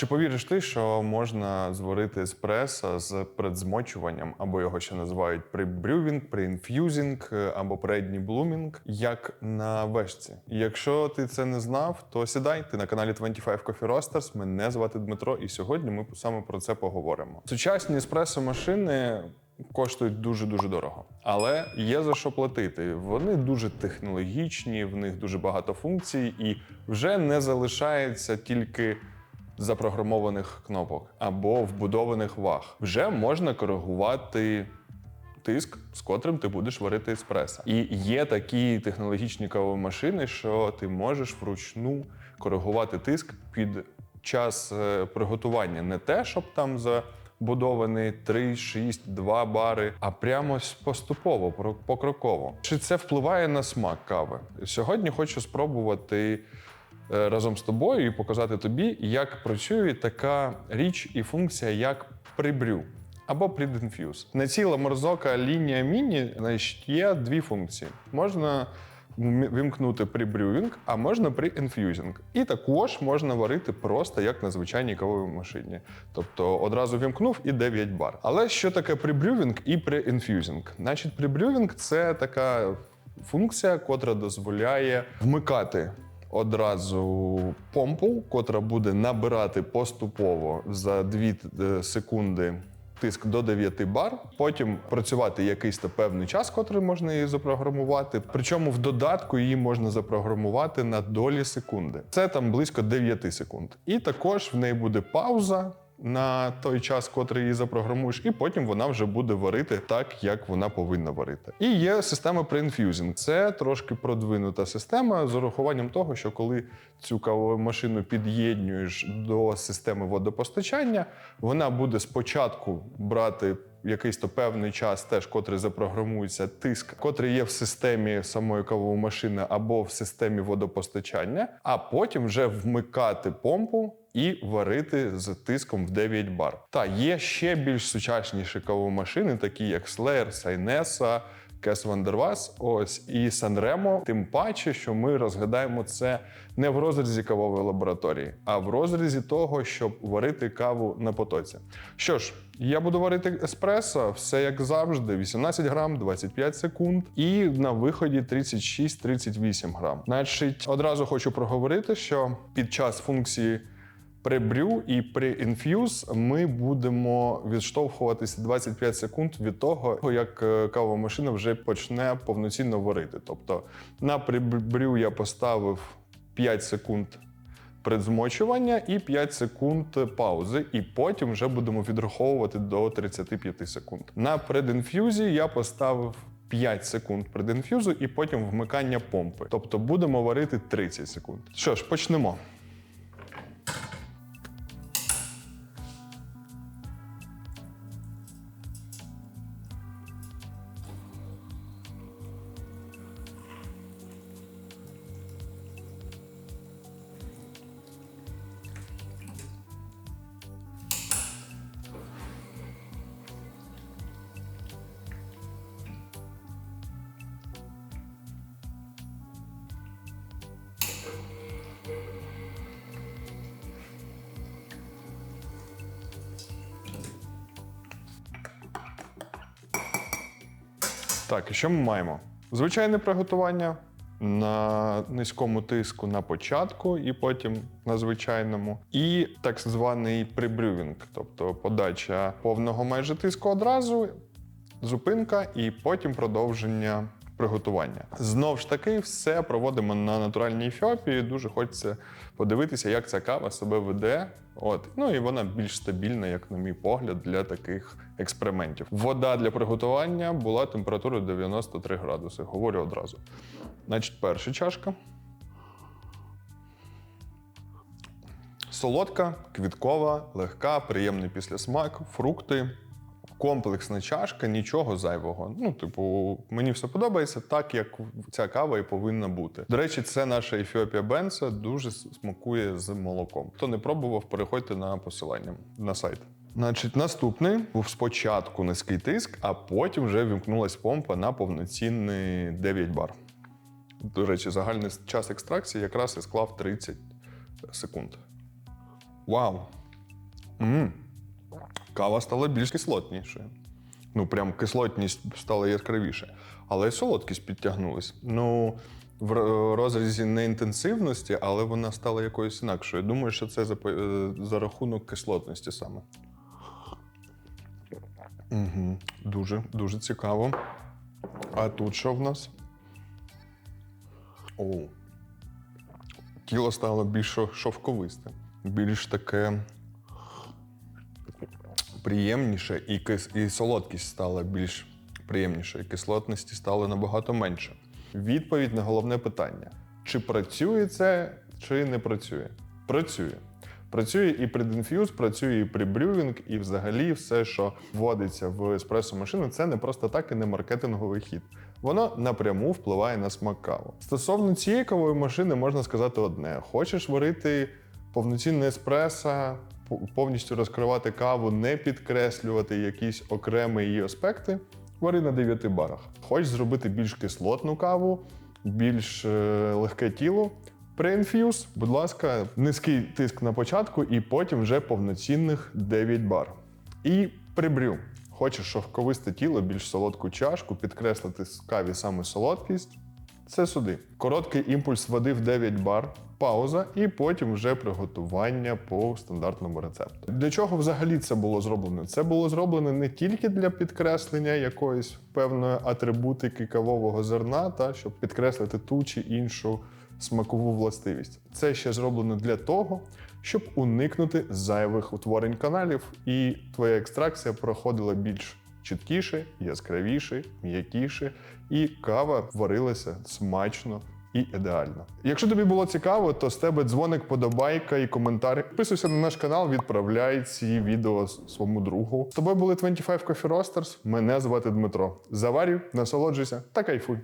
Чи повіриш ти, що можна зварити еспресо з предзмочуванням, або його ще називають прибрювінг, преінф'юзінг або передній блумінг, як на вешці? Якщо ти це не знав, то сідай. Ти на каналі 25 Coffee Roasters. Мене звати Дмитро, і сьогодні ми саме про це поговоримо. Сучасні еспресо машини. Коштують дуже дуже дорого, але є за що платити. Вони дуже технологічні, в них дуже багато функцій, і вже не залишається тільки запрограмованих кнопок або вбудованих ваг. Вже можна коригувати тиск, з котрим ти будеш варити еспресо. І є такі технологічні кавомашини, що ти можеш вручну коригувати тиск під час е, приготування. Не те, щоб там за Будований 3, 6, 2 бари, а прямо поступово, покроково. Чи це впливає на смак кави? Сьогодні хочу спробувати разом з тобою і показати тобі, як працює така річ і функція, як прибрю або предінф'юз. На ціла морзока лінія міні значить, є дві функції. Можна вимкнути прибрювінг, а можна при-інф'юзінг. І також можна варити просто як на звичайній кавовій машині. Тобто одразу вімкнув і 9 бар. Але що таке прибрювінг і при-інф'юзінг? Значить, прибрювінг це така функція, котра дозволяє вмикати одразу помпу, котра буде набирати поступово за 2 секунди. Тиск до 9 бар, потім працювати якийсь то певний час, котрий можна її запрограмувати. Причому в додатку її можна запрограмувати на долі секунди. Це там близько 9 секунд. І також в неї буде пауза на той час, котрий її запрограмуєш, і потім вона вже буде варити так, як вона повинна варити. І є система pre-infusing. Це трошки продвинута система з урахуванням того, що коли цю кавову машину під'єднуєш до системи водопостачання, вона буде спочатку брати. Якийсь то певний час, теж котрий запрограмується тиск, котрий є в системі самої кавової машини або в системі водопостачання, а потім вже вмикати помпу і варити з тиском в 9 бар. Та є ще більш сучасніші кавомашини, такі як Slayer, Sainesa, Кес Вандервас, ось і Санремо. Тим паче, що ми розглядаємо це не в розрізі кавової лабораторії, а в розрізі того, щоб варити каву на потоці. Що ж, я буду варити еспресо, все як завжди: 18 грам, 25 секунд, і на виході 36-38 грам. Значить, одразу хочу проговорити, що під час функції Прибрю і при інф'юз ми будемо відштовхуватися 25 секунд від того, як е, кавова машина вже почне повноцінно варити. Тобто на прибрю я поставив 5 секунд предзмочування і 5 секунд паузи, і потім вже будемо відраховувати до 35 секунд. На предінф'юзі я поставив 5 секунд предінф'юзу і потім вмикання помпи. Тобто будемо варити 30 секунд. Що ж, почнемо. Так, і що ми маємо? Звичайне приготування на низькому тиску на початку, і потім на звичайному, і так званий прибрювінг, тобто подача повного майже тиску одразу, зупинка і потім продовження приготування. Знову ж таки, все проводимо на натуральній Ефіопії. Дуже хочеться подивитися, як ця кава себе веде. От ну і вона більш стабільна, як на мій погляд, для таких експериментів. Вода для приготування була температурою 93 градуси. Говорю одразу. Значить, перша чашка. Солодка, квіткова, легка, приємний післясмак, фрукти. Комплексна чашка, нічого зайвого. Ну, типу, мені все подобається так, як ця кава і повинна бути. До речі, це наша Ефіопія Бенса дуже смакує з молоком. Хто не пробував, переходьте на посилання на сайт. Значить, наступний був спочатку низький тиск, а потім вже вімкнулась помпа на повноцінний 9 бар. До речі, загальний час екстракції якраз і склав 30 секунд. Вау! м Кава стала більш кислотнішою. Ну, прям кислотність стала яскравіше. Але й солодкість підтягнулась. Ну, в розрізі не інтенсивності, але вона стала якоюсь інакшою. Думаю, що це за, е, за рахунок кислотності саме. Угу. Дуже, дуже цікаво. А тут що в нас? О. Тіло стало більш шовковисте, більш таке приємніше, і, кис... і солодкість стала більш приємніше, і кислотності стало набагато менше. Відповідь на головне питання: чи працює це, чи не працює? Працює. Працює і Dinfuse, працює і при брювінг, і взагалі все, що вводиться в еспресо машину, це не просто так і не маркетинговий хід. Воно напряму впливає на смак кави. Стосовно цієї кавової машини можна сказати одне: хочеш варити повноцінне еспресо, повністю розкривати каву, не підкреслювати якісь окремі її аспекти, вари на 9 барах. Хочеш зробити більш кислотну каву, більш е, легке тіло. Infuse, будь ласка, низький тиск на початку і потім вже повноцінних 9 бар. І при брю. Хочеш шовковисте тіло, більш солодку чашку, підкреслити каві саме солодкість. Це сюди. Короткий імпульс води в 9 бар, пауза, і потім вже приготування по стандартному рецепту. Для чого взагалі це було зроблено? Це було зроблено не тільки для підкреслення якоїсь певної атрибутики кавового зерна, та щоб підкреслити ту чи іншу смакову властивість. Це ще зроблено для того, щоб уникнути зайвих утворень каналів, і твоя екстракція проходила більш чіткіше, яскравіше, м'якіше, і кава варилася смачно. І ідеально. Якщо тобі було цікаво, то з тебе дзвоник, подобайка і коментар. Підписуйся на наш канал, відправляй ці відео своєму другу. З тобою були 25 Coffee Roasters. Мене звати Дмитро. Заварюй, насолоджуйся та кайфуй.